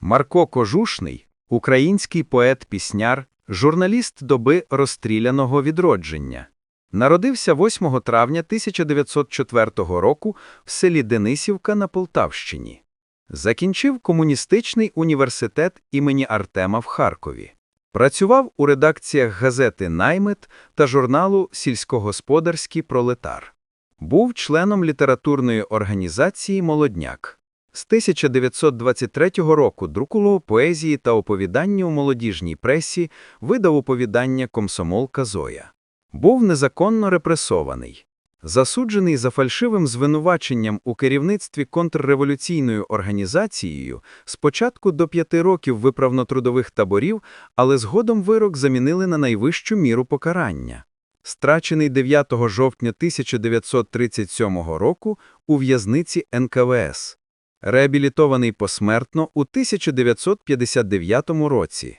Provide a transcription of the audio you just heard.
Марко Кожушний – український поет-пісняр, журналіст доби розстріляного відродження. Народився 8 травня 1904 року в селі Денисівка на Полтавщині. Закінчив комуністичний університет імені Артема в Харкові. Працював у редакціях газети «Наймит» та журналу «Сільськогосподарський пролетар». Був членом літературної організації «Молодняк». З 1923 року друкував поезії та оповідання у молодіжній пресі, видав оповідання «Комсомолка Зоя». Був незаконно репресований. Засуджений за фальшивим звинуваченням у керівництві контрреволюційною організацією, спочатку до п'яти років виправно-трудових таборів, але згодом вирок замінили на найвищу міру покарання. Страчений 9 жовтня 1937 року у в'язниці НКВС. Реабілітований посмертно у 1959 році.